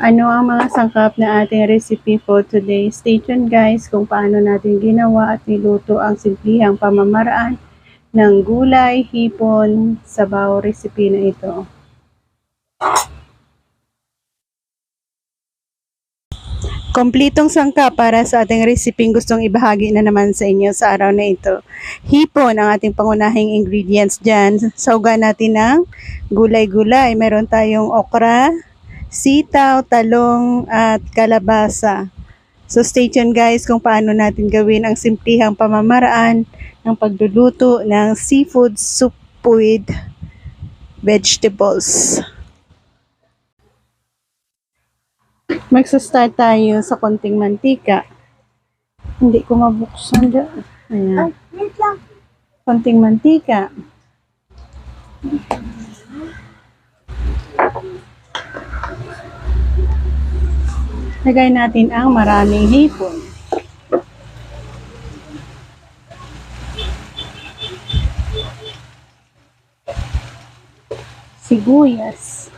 ano ang mga sangkap na ating recipe for today. Stay tuned guys kung paano natin ginawa at niluto ang simplihang pamamaraan ng gulay, hipon, sabaw recipe na ito. Kompletong sangkap para sa ating recipe gustong ibahagi na naman sa inyo sa araw na ito. Hipon ang ating pangunahing ingredients dyan. Sauga natin ng gulay-gulay. Meron tayong okra, sitaw, talong, at kalabasa. So stay tuned guys kung paano natin gawin ang simplihang pamamaraan ng pagluluto ng seafood soup with vegetables. Magsa-start tayo sa konting mantika. Hindi ko mabuksan dyan. Ayan. Konting mantika. Lagay natin ang maraming hipon. Sibuyas.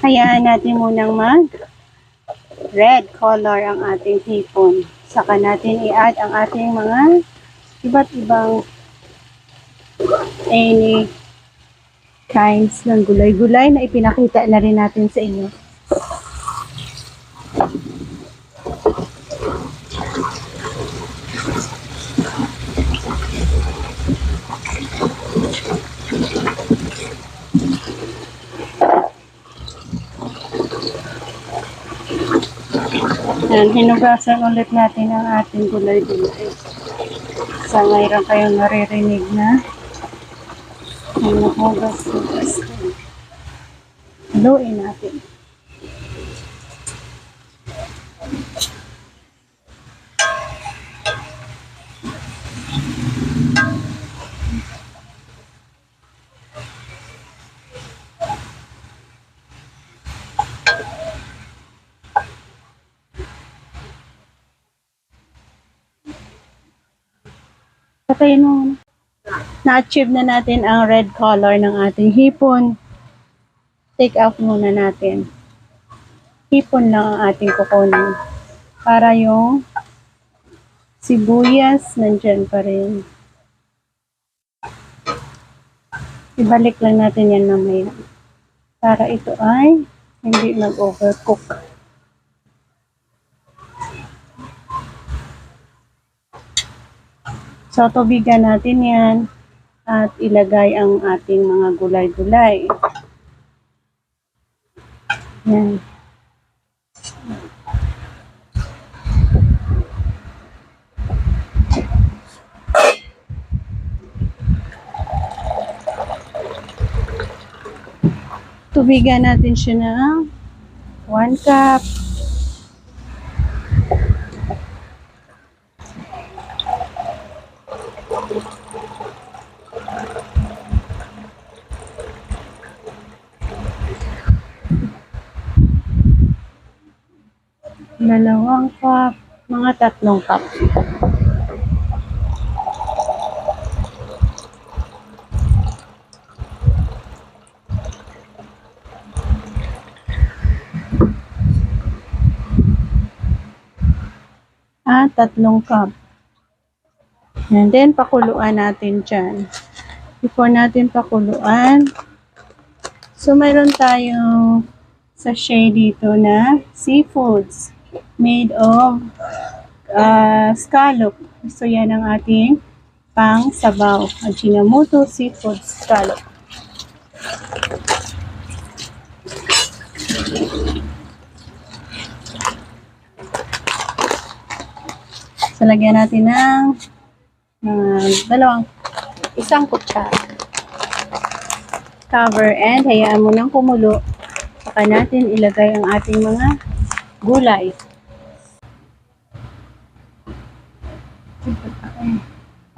Hayaan natin munang mag red color ang ating hipon. Saka natin i-add ang ating mga iba't ibang any kinds ng gulay-gulay na ipinakita na rin natin sa inyo. Yan, hinugasan ulit natin ang ating gulay-gulay. Sa mayroon kayong naririnig na ang nahugas-hugas. Haluin natin. Patayin mo. muna. Na-achieve na natin ang red color ng ating hipon. Take out muna natin. Hipon lang ang ating kukunin. Para yung sibuyas nandyan pa rin. Ibalik lang natin yan mamaya. Para ito ay hindi mag-overcook. So, tubigan natin yan at ilagay ang ating mga gulay-gulay. Yan. Tubigan natin siya ng 1 cup. Dalawang cup, mga tatlong cup. Ah, tatlong cup. And then, pakuluan natin dyan. Before natin pakuluan, so mayroon tayong sachet dito na seafoods made of uh, scallop. So, yan ang ating pang sabaw. Ajinomoto seafood scallop. So, lagyan natin ng uh, dalawang, isang kutsara. Cover and hayaan mo nang kumulo. Saka natin ilagay ang ating mga gulay.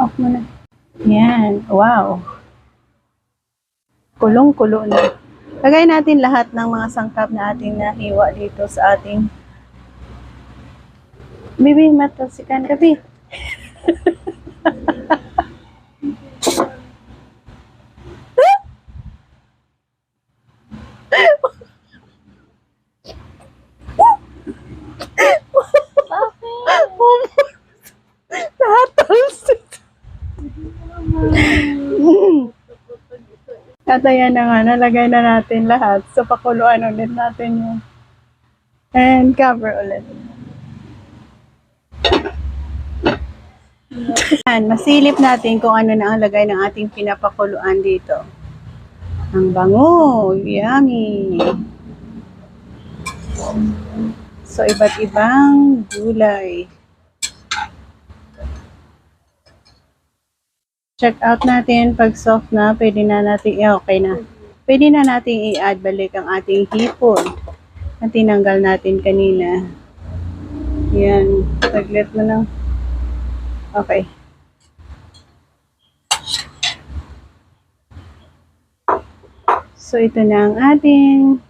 Off mo na. Yan. Wow. Kulong-kulo na. Lagay natin lahat ng mga sangkap na ating nahiwa dito sa ating Bibi, matasikan ka, Bi. At ayan na nga, nalagay na natin lahat. So, pakuluan ulit natin yun. And cover ulit. Yan, masilip natin kung ano na ang lagay ng ating pinapakuluan dito. Ang bango, yummy. So, iba't ibang gulay. Check out natin pag soft na, pwede na natin, eh, okay na. Pwede na natin i-add balik ang ating hipon na tinanggal natin kanina. Yan, saglit mo lang. Okay. So, ito na ang ating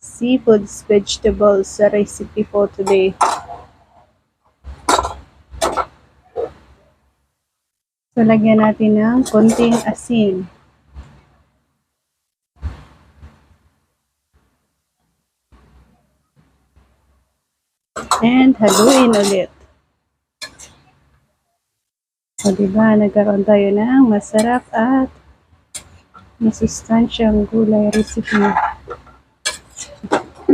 seafoods vegetables sa recipe for today. So, lagyan natin ng konting asin. And haluin ulit. O, diba, nagkaroon tayo ng masarap at masustansyang gulay recipe.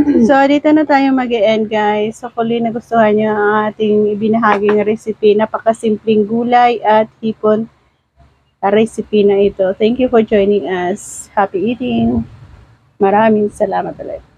So, dito na tayo mag end guys. So, kung nagustuhan nyo ang ating ibinahaging recipe, napakasimpleng gulay at hipon recipe na ito. Thank you for joining us. Happy eating! Maraming salamat ulit.